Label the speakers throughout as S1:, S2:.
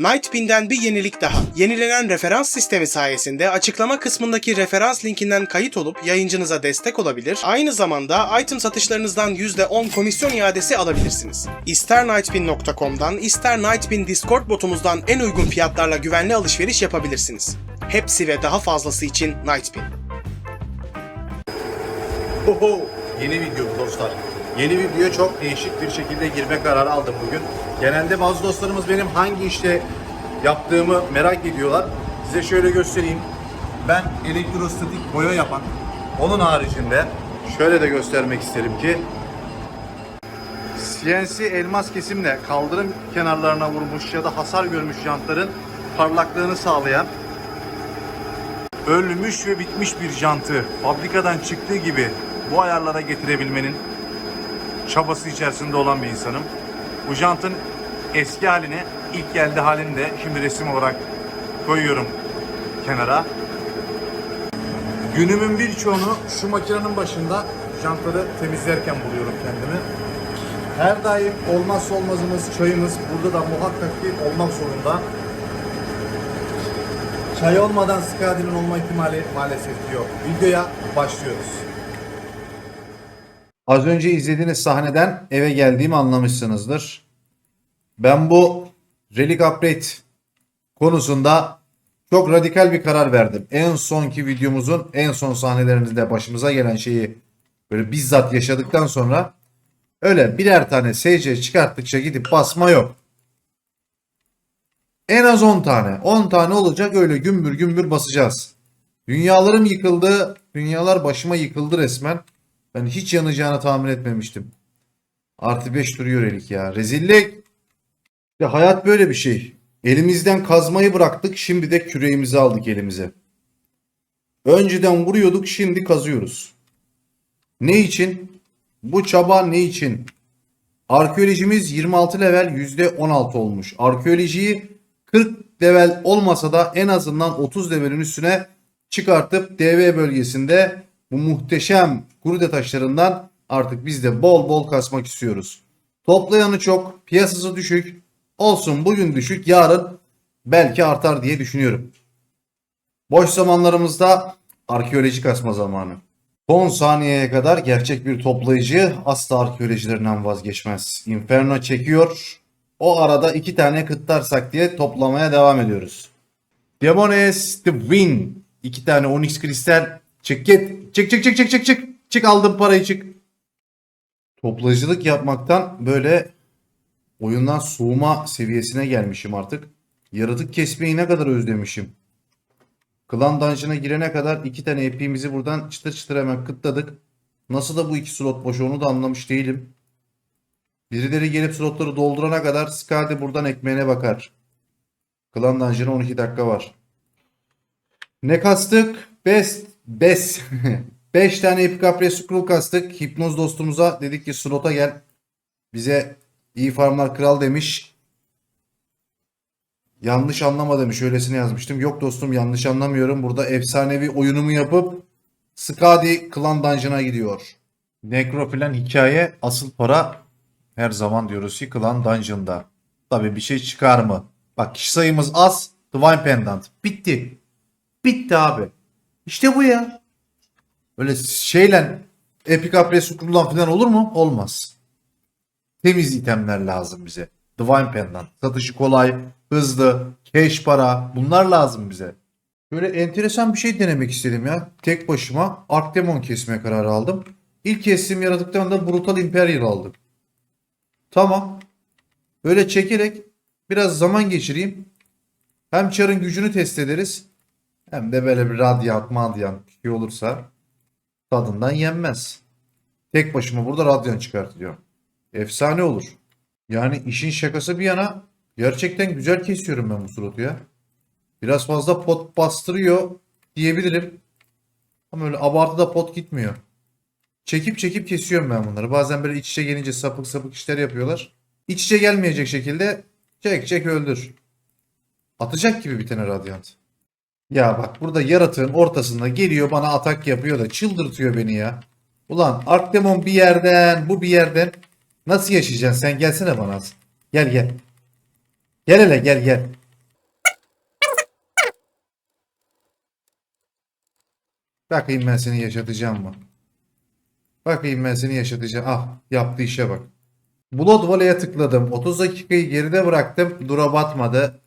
S1: Nightbin'den bir yenilik daha. Yenilenen referans sistemi sayesinde açıklama kısmındaki referans linkinden kayıt olup yayıncınıza destek olabilir, aynı zamanda item satışlarınızdan %10 komisyon iadesi alabilirsiniz. İster nightbin.com'dan ister Nightbin Discord botumuzdan en uygun fiyatlarla güvenli alışveriş yapabilirsiniz. Hepsi ve daha fazlası için Nightbin.
S2: Oho, yeni video dostlar. Yeni videoya çok değişik bir şekilde girme kararı aldım bugün. Genelde bazı dostlarımız benim hangi işte yaptığımı merak ediyorlar. Size şöyle göstereyim. Ben elektrostatik boya yapan, onun haricinde şöyle de göstermek isterim ki CNC elmas kesimle kaldırım kenarlarına vurmuş ya da hasar görmüş jantların parlaklığını sağlayan ölmüş ve bitmiş bir jantı fabrikadan çıktığı gibi bu ayarlara getirebilmenin çabası içerisinde olan bir insanım. Bu jantın eski halini, ilk geldiği halini de şimdi resim olarak koyuyorum kenara. Günümün birçoğunu şu makinenin başında jantları temizlerken buluyorum kendimi. Her daim olmazsa olmazımız çayımız burada da muhakkak ki olmak zorunda. Çay olmadan Skadi'nin olma ihtimali maalesef yok. Videoya başlıyoruz. Az önce izlediğiniz sahneden eve geldiğimi anlamışsınızdır. Ben bu Relic Upgrade konusunda çok radikal bir karar verdim. En sonki videomuzun en son sahnelerinde başımıza gelen şeyi böyle bizzat yaşadıktan sonra öyle birer tane SC çıkarttıkça gidip basma yok. En az 10 tane. 10 tane olacak öyle gümbür gümbür basacağız. Dünyalarım yıkıldı. Dünyalar başıma yıkıldı resmen. Ben hiç yanacağını tahmin etmemiştim. Artı 5 duruyor elik ya. Rezillik. Ya hayat böyle bir şey. Elimizden kazmayı bıraktık. Şimdi de küreğimizi aldık elimize. Önceden vuruyorduk. Şimdi kazıyoruz. Ne için? Bu çaba ne için? Arkeolojimiz 26 level %16 olmuş. Arkeolojiyi 40 level olmasa da en azından 30 levelin üstüne çıkartıp DV bölgesinde bu muhteşem kurude taşlarından artık biz de bol bol kasmak istiyoruz. Toplayanı çok, piyasası düşük. Olsun bugün düşük, yarın belki artar diye düşünüyorum. Boş zamanlarımızda arkeoloji kasma zamanı. Son saniyeye kadar gerçek bir toplayıcı asla arkeolojilerinden vazgeçmez. Inferno çekiyor. O arada iki tane kıtlarsak diye toplamaya devam ediyoruz. Demones the Win. İki tane Onyx kristal. Çık git. Çık çık çık çık çık çık. Çık aldım parayı çık. Toplayıcılık yapmaktan böyle oyundan soğuma seviyesine gelmişim artık. Yaratık kesmeyi ne kadar özlemişim. Klan Dungeon'a girene kadar iki tane epimizi buradan çıtır çıtır hemen kıtladık. Nasıl da bu iki slot boş onu da anlamış değilim. Birileri gelip slotları doldurana kadar Skadi buradan ekmeğine bakar. Klan Dungeon'a 12 dakika var. Ne kastık? Best. Best. 5 tane Epicapre Scroll kastık. Hipnoz dostumuza dedik ki slota gel. Bize iyi farmlar kral demiş. Yanlış anlama demiş. Öylesine yazmıştım. Yok dostum yanlış anlamıyorum. Burada efsanevi oyunumu yapıp Skadi Klan Dungeon'a gidiyor. Necro falan hikaye asıl para her zaman diyoruz ki Klan Dungeon'da. Tabi bir şey çıkar mı? Bak kişi sayımız az. Divine Pendant. Bitti. Bitti abi. İşte bu ya. Öyle şeyle Epic Apres kurulan falan olur mu? Olmaz. Temiz itemler lazım bize. Divine Pendant. Satışı kolay, hızlı, cash para. Bunlar lazım bize. Böyle enteresan bir şey denemek istedim ya. Tek başıma Arcdemon kesmeye karar aldım. İlk kestiğim yaratıktan da Brutal Imperial aldım. Tamam. Böyle çekerek biraz zaman geçireyim. Hem çarın gücünü test ederiz. Hem de böyle bir radyant madyant bir şey olursa tadından yenmez. Tek başıma burada radyan çıkartıyor. Efsane olur. Yani işin şakası bir yana gerçekten güzel kesiyorum ben bu slotu ya. Biraz fazla pot bastırıyor diyebilirim. Ama öyle abartıda pot gitmiyor. Çekip çekip kesiyorum ben bunları. Bazen böyle iç içe gelince sapık sapık işler yapıyorlar. İç içe gelmeyecek şekilde çek çek öldür. Atacak gibi bir tane radyant. Ya bak burada yaratığın ortasında geliyor bana atak yapıyor da çıldırtıyor beni ya. Ulan Arkdemon bir yerden bu bir yerden nasıl yaşayacaksın sen gelsene bana. Gel gel. Gel hele gel gel. Bakayım ben seni yaşatacağım mı? Bakayım ben seni yaşatacağım. Ah yaptığı işe bak. Blood Valley'e tıkladım. 30 dakikayı geride bıraktım. Dura batmadı.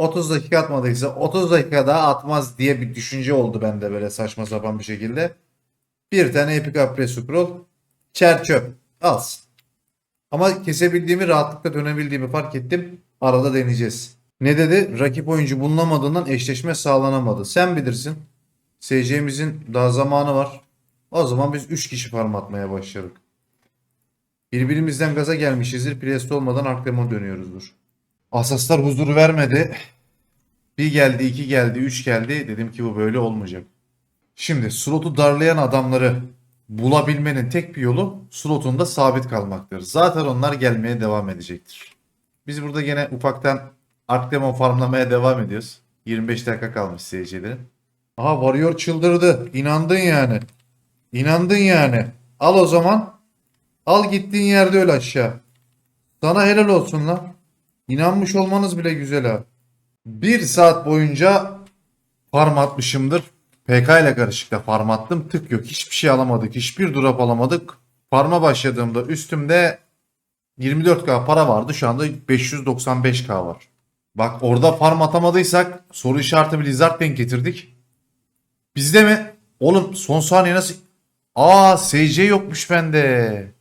S2: 30 dakika atmadıysa 30 dakika daha atmaz diye bir düşünce oldu bende böyle saçma sapan bir şekilde. Bir tane Epic Apre Scroll. Çer çöp. Alsın. Ama kesebildiğimi rahatlıkla dönebildiğimi fark ettim. Arada deneyeceğiz. Ne dedi? Rakip oyuncu bulunamadığından eşleşme sağlanamadı. Sen bilirsin. SC'mizin daha zamanı var. O zaman biz 3 kişi farm atmaya başladık. Birbirimizden gaza gelmişizdir. Priest olmadan Arklemon dönüyoruzdur. Asaslar huzur vermedi. Bir geldi, iki geldi, üç geldi. Dedim ki bu böyle olmayacak. Şimdi slotu darlayan adamları bulabilmenin tek bir yolu slotunda sabit kalmaktır. Zaten onlar gelmeye devam edecektir. Biz burada gene ufaktan Arklemon farmlamaya devam ediyoruz. 25 dakika kalmış seyircilerin. Aha Warrior çıldırdı. İnandın yani. İnandın yani. Al o zaman. Al gittiğin yerde öl aşağı. Sana helal olsun lan. İnanmış olmanız bile güzel ha. Bir saat boyunca farm atmışımdır. PK ile karışık da farm attım. Tık yok. Hiçbir şey alamadık. Hiçbir drop alamadık. Farma başladığımda üstümde 24k para vardı. Şu anda 595k var. Bak orada farm atamadıysak soru işareti Blizzard denk getirdik. Bizde mi? Oğlum son saniye nasıl? Aa SC yokmuş bende.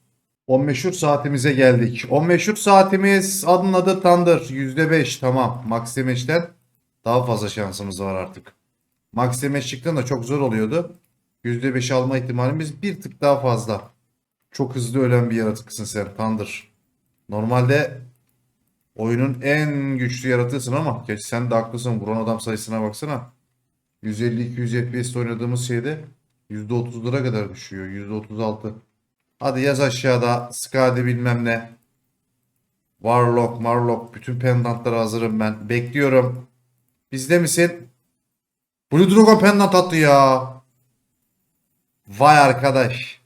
S2: 10 meşhur saatimize geldik. 10 meşhur saatimiz adının adı Thunder. %5 tamam. Max Damage'den daha fazla şansımız var artık. Max Damage çıktığında çok zor oluyordu. %5 alma ihtimalimiz bir tık daha fazla. Çok hızlı ölen bir yaratıksın sen Thunder. Normalde oyunun en güçlü yaratığısın ama geç sen de haklısın. Vuran adam sayısına baksana. 150-200 FPS oynadığımız şeyde %30'lara kadar düşüyor. %36. Hadi yaz aşağıda. Skadi bilmem ne. Warlock, Marlock. Bütün pendantlara hazırım ben. Bekliyorum. Bizde misin? Blue Dragon pendant attı ya. Vay arkadaş.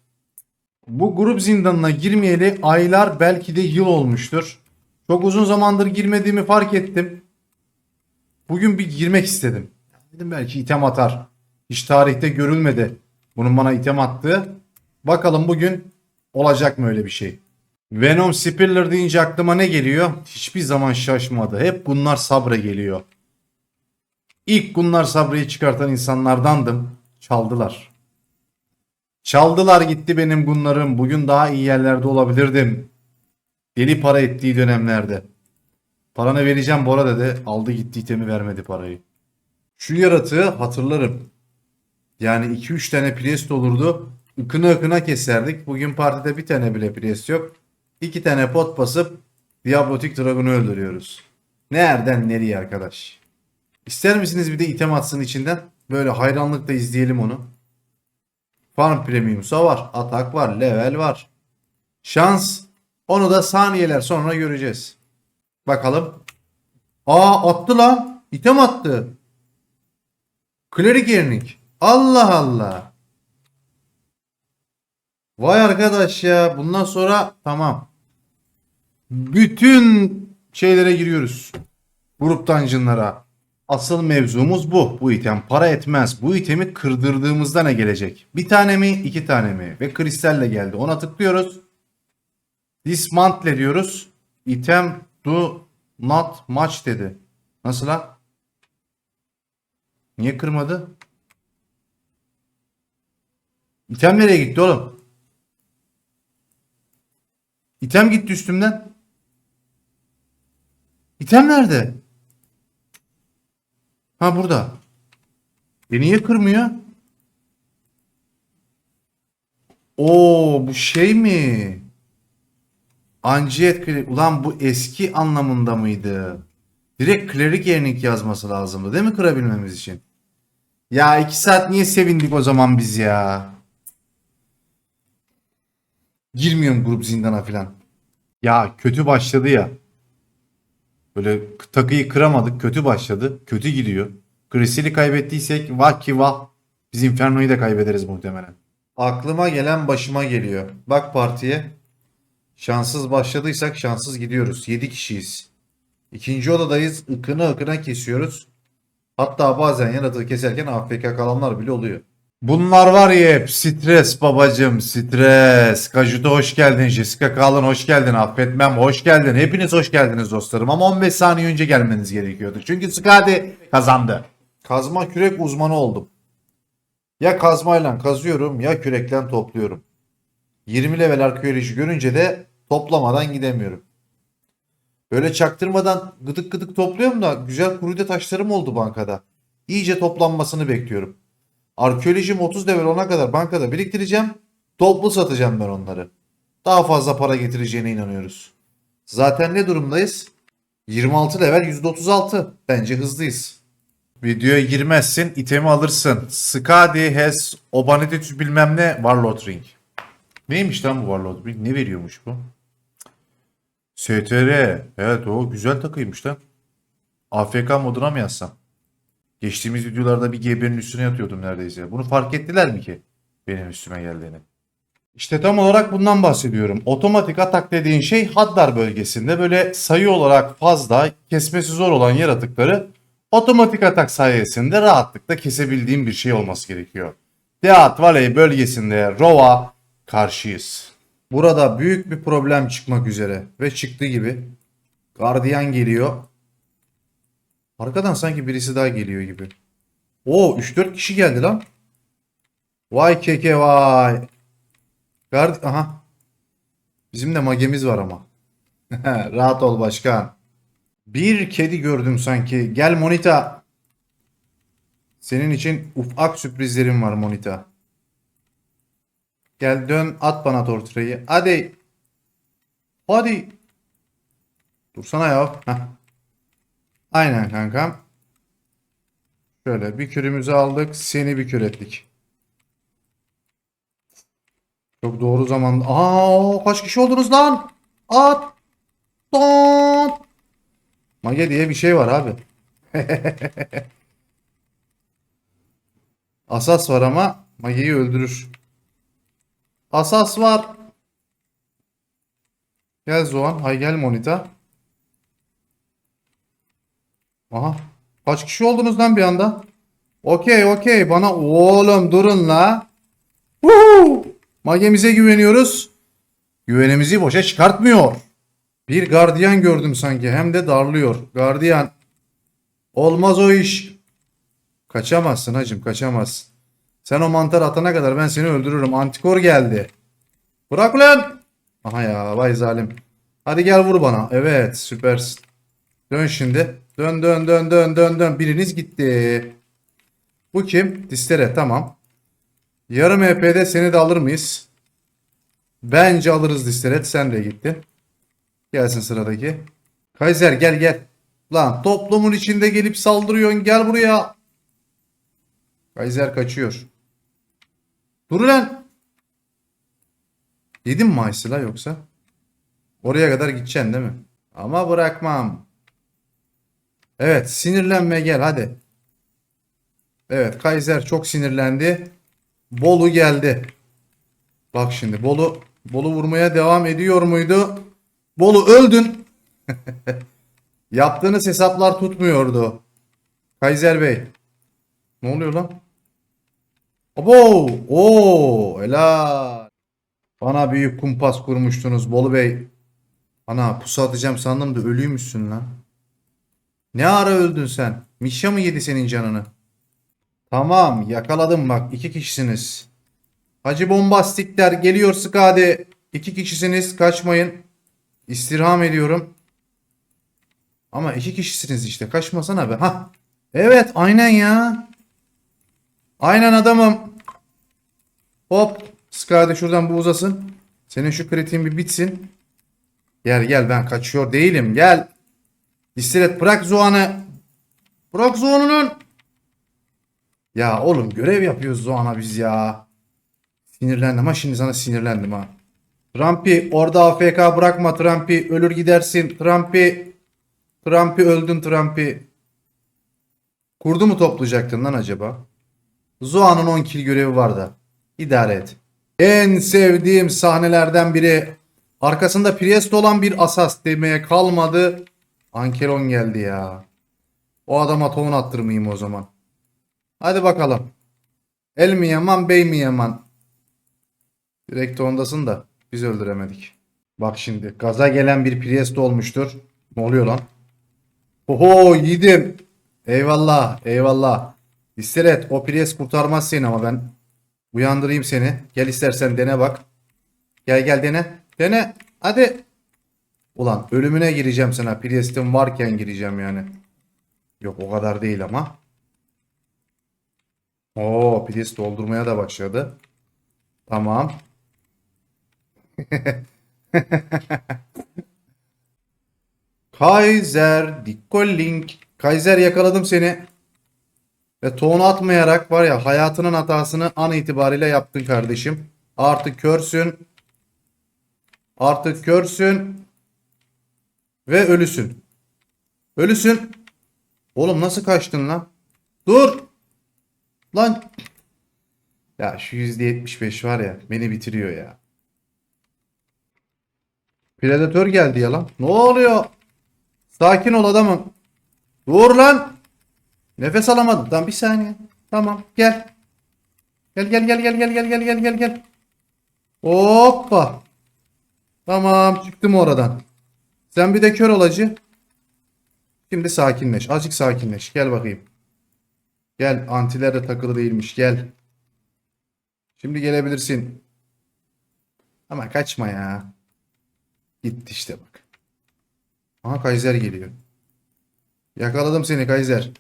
S2: Bu grup zindanına girmeyeli aylar belki de yıl olmuştur. Çok uzun zamandır girmediğimi fark ettim. Bugün bir girmek istedim. Dedim belki item atar. Hiç tarihte görülmedi. Bunun bana item attığı. Bakalım bugün olacak mı öyle bir şey? Venom Spiller deyince aklıma ne geliyor? Hiçbir zaman şaşmadı. Hep bunlar sabra geliyor. İlk bunlar sabrayı çıkartan insanlardandım. Çaldılar. Çaldılar gitti benim bunlarım. Bugün daha iyi yerlerde olabilirdim. Deli para ettiği dönemlerde. Paranı vereceğim Bora dedi. Aldı gitti itemi vermedi parayı. Şu yaratığı hatırlarım. Yani 2-3 tane priest olurdu. Ikına ıkına keserdik. Bugün partide bir tane bile priest yok. 2 tane pot basıp Diablotik Dragon'u öldürüyoruz. Nereden nereye arkadaş? İster misiniz bir de item atsın içinden? Böyle hayranlıkla izleyelim onu. Farm Premium'sa var. Atak var. Level var. Şans. Onu da saniyeler sonra göreceğiz. Bakalım. Aa attı lan. İtem attı. Klerik Yernik. Allah Allah. Vay arkadaş ya. Bundan sonra tamam. Bütün şeylere giriyoruz. Grup dungeonlara. Asıl mevzumuz bu. Bu item para etmez. Bu itemi kırdırdığımızda ne gelecek? Bir tane mi? iki tane mi? Ve kristalle geldi. Ona tıklıyoruz. Dismantle diyoruz. Item do not match dedi. Nasıl lan? Niye kırmadı? İtem nereye gitti oğlum? İtem gitti üstümden. İtem nerede? Ha burada. E niye kırmıyor? Oo bu şey mi? Anciyet Kle- Ulan bu eski anlamında mıydı? Direkt klerik yernik yazması lazımdı değil mi kırabilmemiz için? Ya iki saat niye sevindik o zaman biz ya? Girmiyorum grup zindana filan. Ya kötü başladı ya. Böyle takıyı kıramadık. Kötü başladı. Kötü gidiyor. Grisel'i kaybettiysek vah ki vah. Biz Inferno'yu da kaybederiz muhtemelen. Aklıma gelen başıma geliyor. Bak partiye. Şanssız başladıysak şanssız gidiyoruz. 7 kişiyiz. İkinci odadayız. Ikına ıkına kesiyoruz. Hatta bazen yaratığı keserken AFK kalanlar bile oluyor. Bunlar var ya hep stres babacım stres. Kajuto hoş geldin. Jessica Kalın hoş geldin. Affetmem hoş geldin. Hepiniz hoş geldiniz dostlarım. Ama 15 saniye önce gelmeniz gerekiyordu. Çünkü Skadi kazandı. Kazma kürek uzmanı oldum. Ya kazmayla kazıyorum ya kürekle topluyorum. 20 level arkeoloji görünce de toplamadan gidemiyorum. Böyle çaktırmadan gıdık gıdık topluyorum da güzel kurude taşlarım oldu bankada. İyice toplanmasını bekliyorum. Arkeolojim 30 level ona kadar bankada biriktireceğim. Toplu satacağım ben onları. Daha fazla para getireceğine inanıyoruz. Zaten ne durumdayız? 26 level %36. Bence hızlıyız. Videoya girmezsin, itemi alırsın. Skadi has Obanity bilmem ne Warlord Ring. Neymiş lan bu Warlord Ring? Ne veriyormuş bu? STR. Evet o güzel takıymış lan. AFK moduna mı yazsam? Geçtiğimiz videolarda bir GB'nin üstüne yatıyordum neredeyse. Bunu fark ettiler mi ki? Benim üstüme geldiğini. İşte tam olarak bundan bahsediyorum. Otomatik atak dediğin şey Haddar bölgesinde böyle sayı olarak fazla, kesmesi zor olan yaratıkları otomatik atak sayesinde rahatlıkla kesebildiğim bir şey olması gerekiyor. Deat Valley bölgesinde Rova karşıyız. Burada büyük bir problem çıkmak üzere ve çıktı gibi. Gardiyan geliyor. Arkadan sanki birisi daha geliyor gibi. Oo 3-4 kişi geldi lan. Vay keke vay. Gard aha. Bizim de magemiz var ama. Rahat ol başkan. Bir kedi gördüm sanki. Gel Monita. Senin için ufak sürprizlerim var Monita. Gel dön at bana torturayı. Hadi. Hadi. Dursana ya. Heh. Aynen kankam. Şöyle bir kürümüzü aldık. Seni bir kür ettik. Çok doğru zaman. Aa kaç kişi oldunuz lan? At. Don. Mage diye bir şey var abi. Asas var ama Mage'yi öldürür. Asas var. Gel Zoan. Hay gel Monita. Aha. Kaç kişi oldunuz lan bir anda? Okey okey. Bana oğlum durun la. Woo! Magemize güveniyoruz. Güvenimizi boşa çıkartmıyor. Bir gardiyan gördüm sanki. Hem de darlıyor. Gardiyan. Olmaz o iş. Kaçamazsın hacım kaçamazsın. Sen o mantar atana kadar ben seni öldürürüm. Antikor geldi. Bırak lan. Aha ya vay zalim. Hadi gel vur bana. Evet süpersin. Dön şimdi. Dön dön dön dön dön dön. Biriniz gitti. Bu kim? Distere tamam. Yarım EP'de seni de alır mıyız? Bence alırız Disteret. Sen de gittin. Gelsin sıradaki. Kaiser gel gel. Lan toplumun içinde gelip saldırıyorsun. Gel buraya. Kaiser kaçıyor. Dur lan. Yedin mi Ice'ı la yoksa? Oraya kadar gideceksin değil mi? Ama bırakmam. Evet sinirlenme gel hadi. Evet Kaiser çok sinirlendi. Bolu geldi. Bak şimdi Bolu Bolu vurmaya devam ediyor muydu? Bolu öldün. Yaptığınız hesaplar tutmuyordu. Kaiser Bey. Ne oluyor lan? Abo! Oo, helal. Bana büyük kumpas kurmuştunuz Bolu Bey. Ana pusu atacağım sandım da ölüymüşsün lan. Ne ara öldün sen? Mişa mı yedi senin canını? Tamam yakaladım bak iki kişisiniz. Hacı bombastikler geliyor Skade. İki kişisiniz kaçmayın. İstirham ediyorum. Ama iki kişisiniz işte kaçmasana be. Ha. Evet aynen ya. Aynen adamım. Hop. Skade şuradan bu uzasın. Senin şu kritiğin bir bitsin. Gel gel ben kaçıyor değilim gel. İstiret bırak Zoan'ı. Bırak Zoan'ın. Ya oğlum görev yapıyoruz Zoan'a biz ya. Sinirlendim ha şimdi sana sinirlendim ha. Trumpy orada AFK bırakma Trumpy ölür gidersin Trumpy. Trumpy öldün Trumpy. Kurdu mu toplayacaktın lan acaba? Zoan'ın 10 kill görevi var da. İdare et. En sevdiğim sahnelerden biri. Arkasında Priest olan bir asas demeye kalmadı. Ankelon geldi ya. O adama ton attırmayayım o zaman. Hadi bakalım. El mi yaman bey mi yaman? Direkt ondasın da biz öldüremedik. Bak şimdi gaza gelen bir Priest olmuştur. Ne oluyor lan? Oho yiğidim. Eyvallah eyvallah. İsteret o Priest kurtarmaz seni ama ben uyandırayım seni. Gel istersen dene bak. Gel gel dene. Dene. Hadi. Ulan ölümüne gireceğim sana. Priest'im varken gireceğim yani. Yok o kadar değil ama. Oo Priest doldurmaya da başladı. Tamam. Kaiser, Dickolink. Kaiser yakaladım seni. Ve tohunu atmayarak var ya hayatının hatasını an itibariyle yaptın kardeşim. Artık körsün. Artık körsün. Ve ölüsün. Ölüsün. Oğlum nasıl kaçtın lan? Dur. Lan. Ya şu %75 var ya beni bitiriyor ya. Predatör geldi ya lan. Ne oluyor? Sakin ol adamım. Dur lan. Nefes alamadım. Tamam bir saniye. Tamam gel. Gel gel gel gel gel gel gel gel gel gel. Hoppa. Tamam çıktım oradan. Sen bir de kör olacı. Şimdi sakinleş. Azıcık sakinleş. Gel bakayım. Gel. Antiler de takılı değilmiş. Gel. Şimdi gelebilirsin. Ama kaçma ya. Gitti işte bak. Aha Kaiser geliyor. Yakaladım seni Kaiser.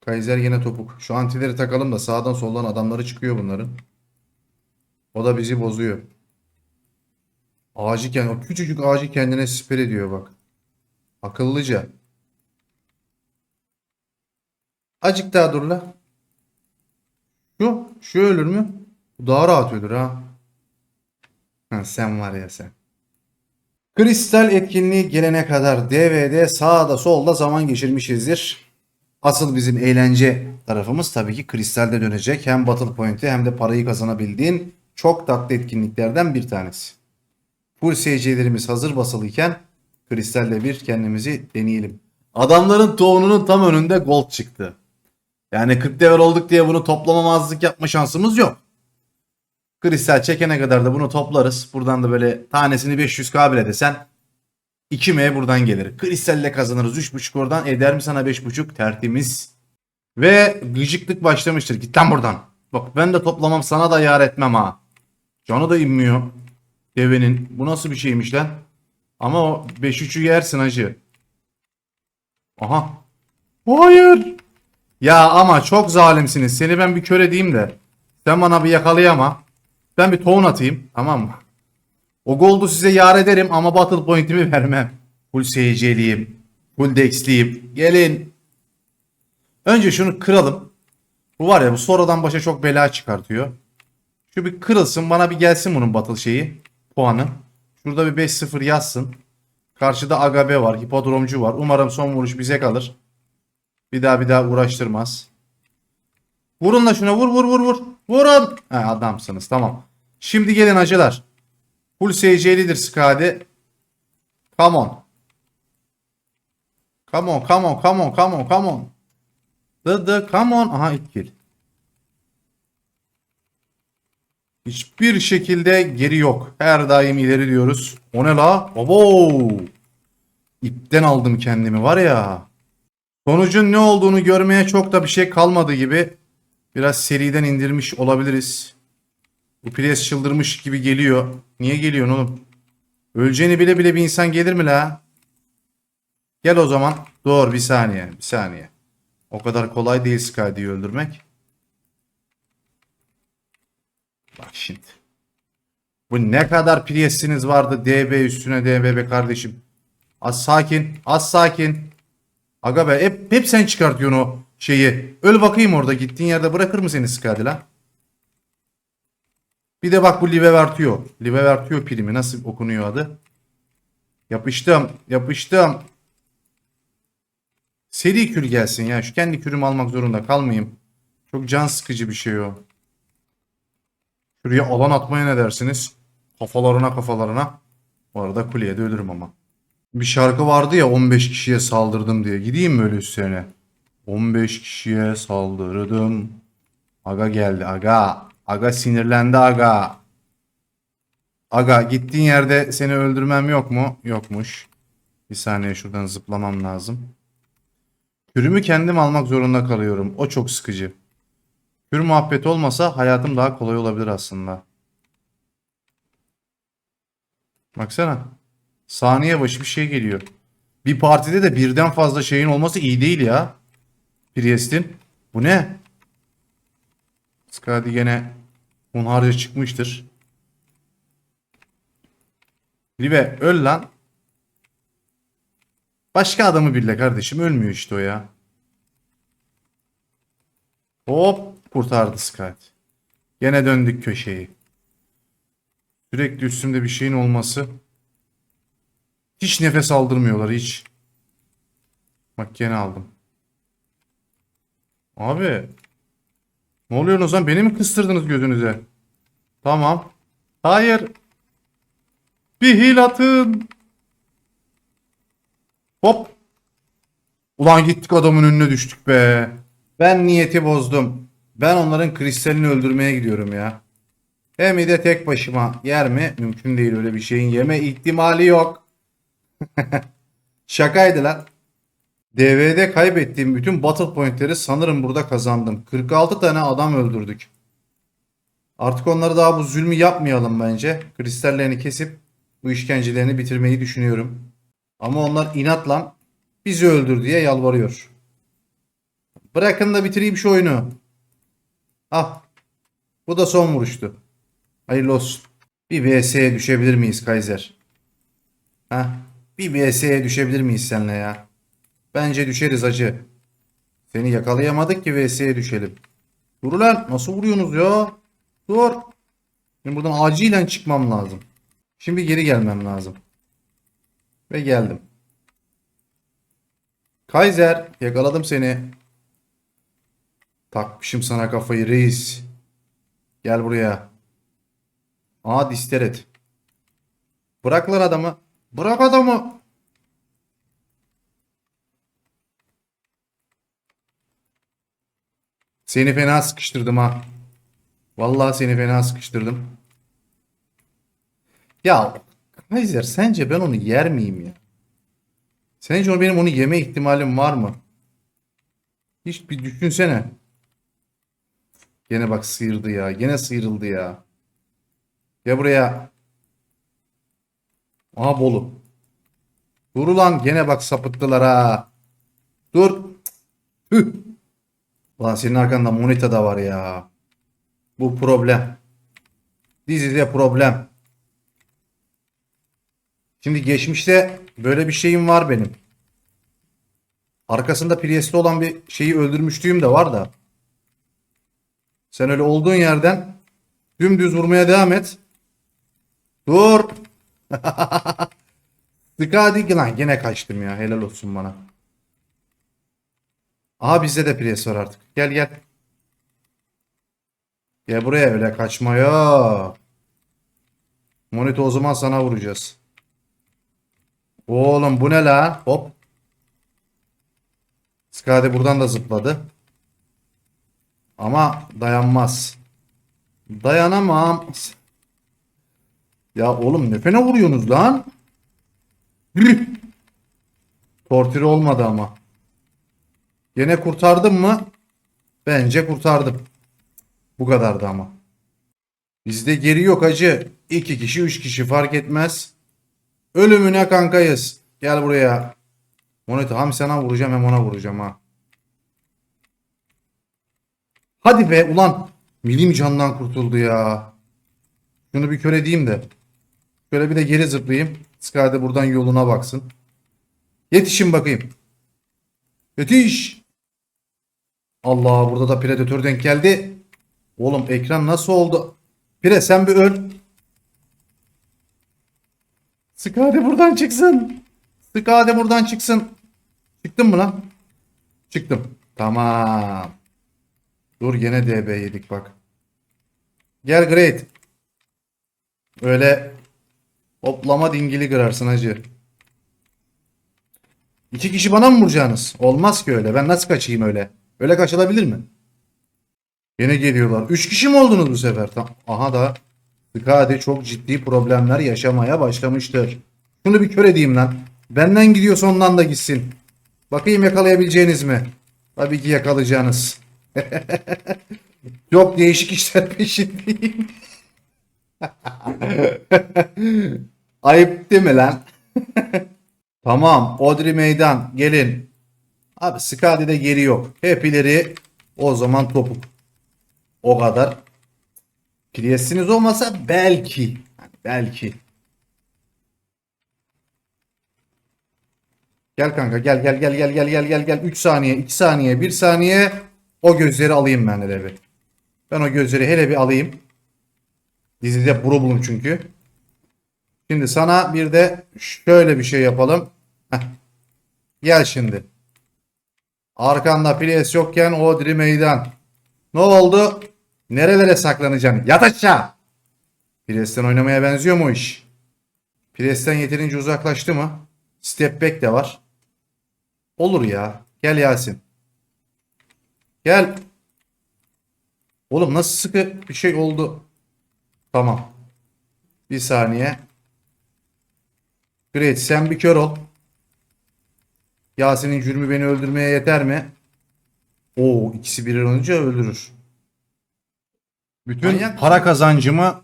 S2: Kaiser yine topuk. Şu antileri takalım da sağdan soldan adamları çıkıyor bunların. O da bizi bozuyor. Ağacı kendi, o küçücük ağacı kendine siper ediyor bak. Akıllıca. Acık daha dur la. Şu, şu ölür mü? Bu daha rahat ölür ha. ha. Sen var ya sen. Kristal etkinliği gelene kadar DV'de sağda solda zaman geçirmişizdir. Asıl bizim eğlence tarafımız tabii ki kristalde dönecek. Hem Battle Point'i hem de parayı kazanabildiğin çok tatlı etkinliklerden bir tanesi. Full SC'lerimiz hazır basılıyken kristalle bir kendimizi deneyelim. Adamların tohumunun tam önünde gold çıktı. Yani 40 level olduk diye bunu toplamamazlık yapma şansımız yok. Kristal çekene kadar da bunu toplarız. Buradan da böyle tanesini 500k bile desen 2M buradan gelir. Kristalle kazanırız. 3.5 oradan eder mi sana 5.5 tertemiz. Ve gıcıklık başlamıştır. Git lan buradan. Bak ben de toplamam sana da yar etmem ha. Canı da inmiyor. Devenin. Bu nasıl bir şeymiş lan? Ama o 5-3'ü yersin hacı. Aha. Hayır. Ya ama çok zalimsiniz. Seni ben bir kör edeyim de. Sen bana bir yakalayama. Ben bir tohum atayım. Tamam mı? O gold'u size yar ederim ama battle point'imi vermem. Full SC'liyim. Full dex'liyim. Gelin. Önce şunu kıralım. Bu var ya bu sonradan başa çok bela çıkartıyor. Şu bir kırılsın bana bir gelsin bunun battle şeyi. Puanı. Şurada bir 5-0 yazsın. Karşıda Agabe var. Hipodromcu var. Umarım son vuruş bize kalır. Bir daha bir daha uğraştırmaz. Vurun da şuna vur vur vur vur. Vurun. He, adamsınız tamam. Şimdi gelin acılar. Full SC'lidir Skadi. Come on. Come on come on come on come on come on. The the come on. Aha ilk kill. Hiçbir şekilde geri yok. Her daim ileri diyoruz. O ne la? Abo. İpten aldım kendimi var ya. Sonucun ne olduğunu görmeye çok da bir şey kalmadı gibi. Biraz seriden indirmiş olabiliriz. Bu pres çıldırmış gibi geliyor. Niye geliyorsun oğlum? Öleceğini bile bile bir insan gelir mi la? Gel o zaman. Dur bir saniye. Bir saniye. O kadar kolay değil Skydi'yi öldürmek. Bak şimdi. Bu ne kadar priyesiniz vardı DB üstüne DB be kardeşim. Az sakin. Az sakin. Aga be hep, hep sen çıkartıyorsun o şeyi. Öl bakayım orada gittiğin yerde bırakır mı seni Skadi lan? Bir de bak bu Livevertio. Livevertio primi nasıl okunuyor adı? Yapıştım. Yapıştım. Seri kür gelsin ya. Şu kendi kürümü almak zorunda kalmayayım. Çok can sıkıcı bir şey o. Şuraya alan atmaya ne dersiniz? Kafalarına kafalarına. Bu arada kuleye de ölürüm ama. Bir şarkı vardı ya 15 kişiye saldırdım diye. Gideyim mi öyle üstlerine? 15 kişiye saldırdım. Aga geldi aga. Aga sinirlendi aga. Aga gittiğin yerde seni öldürmem yok mu? Yokmuş. Bir saniye şuradan zıplamam lazım. Kürümü kendim almak zorunda kalıyorum. O çok sıkıcı. Kür muhabbet olmasa hayatım daha kolay olabilir aslında. Baksana. Saniye başı bir şey geliyor. Bir partide de birden fazla şeyin olması iyi değil ya. Priest'in. Bu ne? Skadi gene hunharca çıkmıştır. Live öl lan. Başka adamı bile kardeşim ölmüyor işte o ya. Hop kurtardı Skadi. Gene döndük köşeyi. Sürekli üstümde bir şeyin olması. Hiç nefes aldırmıyorlar hiç. Bak gene aldım. Abi. Ne oluyor o zaman? Beni mi kıstırdınız gözünüze? Tamam. Hayır. Bir hil atın. Hop. Ulan gittik adamın önüne düştük be. Ben niyeti bozdum. Ben onların kristalini öldürmeye gidiyorum ya. Hem de tek başıma. Yer mi? Mümkün değil öyle bir şeyin yeme ihtimali yok. Şakaydı lan. DV'de kaybettiğim bütün battle pointleri sanırım burada kazandım. 46 tane adam öldürdük. Artık onları daha bu zulmü yapmayalım bence. Kristallerini kesip bu işkencelerini bitirmeyi düşünüyorum. Ama onlar inatla bizi öldür diye yalvarıyor. Bırakın da bitireyim şu oyunu. Ah. Bu da son vuruştu. Hayırlı olsun. Bir VS'ye düşebilir miyiz Kaiser? Ha? Bir VS'ye düşebilir miyiz seninle ya? Bence düşeriz acı. Seni yakalayamadık ki VS'ye düşelim. Dur lan nasıl vuruyorsunuz ya? Dur. Benim buradan acilen çıkmam lazım. Şimdi geri gelmem lazım. Ve geldim. Kaiser yakaladım seni. Takmışım sana kafayı reis. Gel buraya. Aa disteret. Bırak lan adamı. Bırak adamı. Seni fena sıkıştırdım ha. Vallahi seni fena sıkıştırdım. Ya Kaiser sence ben onu yer miyim ya? Sence benim onu yeme ihtimalim var mı? Hiç bir düşünsene. Gene bak sıyırdı ya. Gene sıyrıldı ya. Ya buraya. Aha Bolu. Dur ulan gene bak sapıttılar ha. Dur. Hüh. Ulan senin arkanda Monita da var ya. Bu problem. Dizide problem. Şimdi geçmişte böyle bir şeyim var benim. Arkasında Priest'te olan bir şeyi öldürmüşlüğüm de var da. Sen öyle olduğun yerden dümdüz vurmaya devam et. Dur. Dikkat lan gene kaçtım ya. Helal olsun bana. Aha bizde de Priest var artık. Gel gel. Gel buraya öyle kaçma ya. Monito o zaman sana vuracağız. Oğlum bu ne la? Hop. Skadi buradan da zıpladı. Ama dayanmaz. Dayanamam. Ya oğlum ne fena vuruyorsunuz lan? Tortiri olmadı ama. Yine kurtardım mı? Bence kurtardım. Bu kadardı ama. Bizde geri yok acı. İki kişi, üç kişi fark etmez. Ölümüne kankayız. Gel buraya. Moneta hem sana vuracağım hem ona vuracağım ha. Hadi be ulan. Milim candan kurtuldu ya. Şunu bir kör edeyim de. Şöyle bir de geri zıplayayım. Skade buradan yoluna baksın. Yetişin bakayım. Yetiş. Allah burada da predatör denk geldi. Oğlum ekran nasıl oldu? Pire sen bir öl. Skade buradan çıksın. Skade buradan çıksın. Çıktın mı lan? Çıktım. Tamam. Dur gene DB yedik bak. Gel Great. Öyle hoplama dingili kırarsın hacı. İki kişi bana mı vuracaksınız? Olmaz ki öyle. Ben nasıl kaçayım öyle? Öyle kaçılabilir mi? Yine geliyorlar. Üç kişi mi oldunuz bu sefer? Aha da Skadi çok ciddi problemler yaşamaya başlamıştır. Şunu bir kör edeyim lan. Benden gidiyorsa ondan da gitsin. Bakayım yakalayabileceğiniz mi? Tabii ki yakalayacağınız. Çok değişik işler peşindeyim. Ayıp değil mi lan? tamam. Odri meydan. Gelin. Abi Skadi'de geri yok. Hep ileri. O zaman topuk. O kadar. Priyesiniz olmasa belki. Belki. Gel kanka gel gel gel gel gel gel gel gel 3 saniye 2 saniye 1 saniye o gözleri alayım ben hele bir. Ben o gözleri hele bir alayım. Dizide bulun çünkü. Şimdi sana bir de şöyle bir şey yapalım. Heh. Gel şimdi. Arkanda pres yokken Odri meydan. Ne oldu? Nerelere saklanacaksın? Yat aşağı. Presten oynamaya benziyor mu o iş? Presten yeterince uzaklaştı mı? Step back de var. Olur ya. Gel Yasin. Gel. Oğlum nasıl sıkı bir şey oldu. Tamam. Bir saniye. Great sen bir kör ol. Yasin'in cürmü beni öldürmeye yeter mi? Oo ikisi bir olunca öldürür. Bütün
S3: Manyak
S2: para kazancımı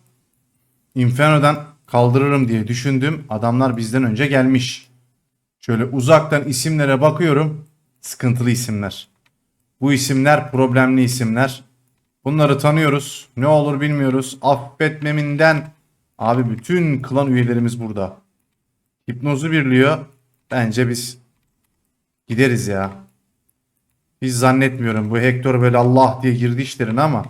S2: Inferno'dan kaldırırım diye düşündüm. Adamlar bizden önce gelmiş. Şöyle uzaktan isimlere bakıyorum. Sıkıntılı isimler. Bu isimler problemli isimler. Bunları tanıyoruz. Ne olur bilmiyoruz. Affetmeminden abi bütün klan üyelerimiz burada. Hipnozu birliyor. Bence biz gideriz ya. Hiç zannetmiyorum. Bu Hector böyle Allah diye girdi işlerine ama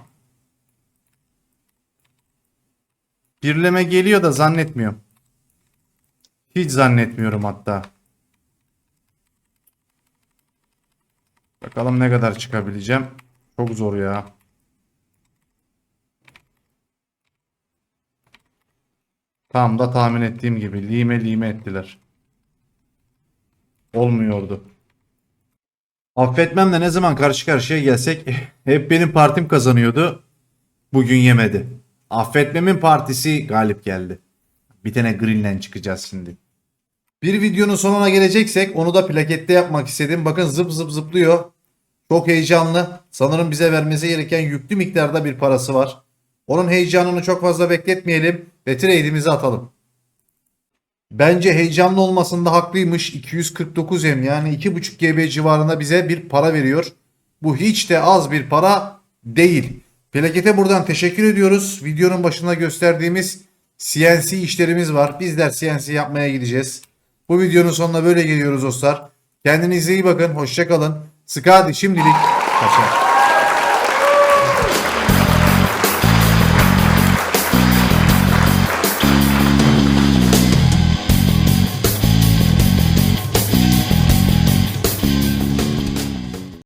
S2: birleme geliyor da zannetmiyorum. Hiç zannetmiyorum hatta. Bakalım ne kadar çıkabileceğim. Çok zor ya. Tam da tahmin ettiğim gibi lime lime ettiler. Olmuyordu. Affetmemle ne zaman karşı karşıya gelsek hep benim partim kazanıyordu. Bugün yemedi. Affetmemin partisi galip geldi. Bir tane Greenland çıkacağız şimdi. Bir videonun sonuna geleceksek onu da plakette yapmak istedim. Bakın zıp zıp zıplıyor. Çok heyecanlı. Sanırım bize vermesi gereken yüklü miktarda bir parası var. Onun heyecanını çok fazla bekletmeyelim ve trade'imizi atalım. Bence heyecanlı olmasında haklıymış. 249 M yani 2.5 GB civarında bize bir para veriyor. Bu hiç de az bir para değil. Plakete buradan teşekkür ediyoruz. Videonun başında gösterdiğimiz CNC işlerimiz var. Bizler CNC yapmaya gideceğiz. Bu videonun sonuna böyle geliyoruz dostlar. Kendinize iyi bakın. Hoşçakalın. Skadi şimdilik kaçar.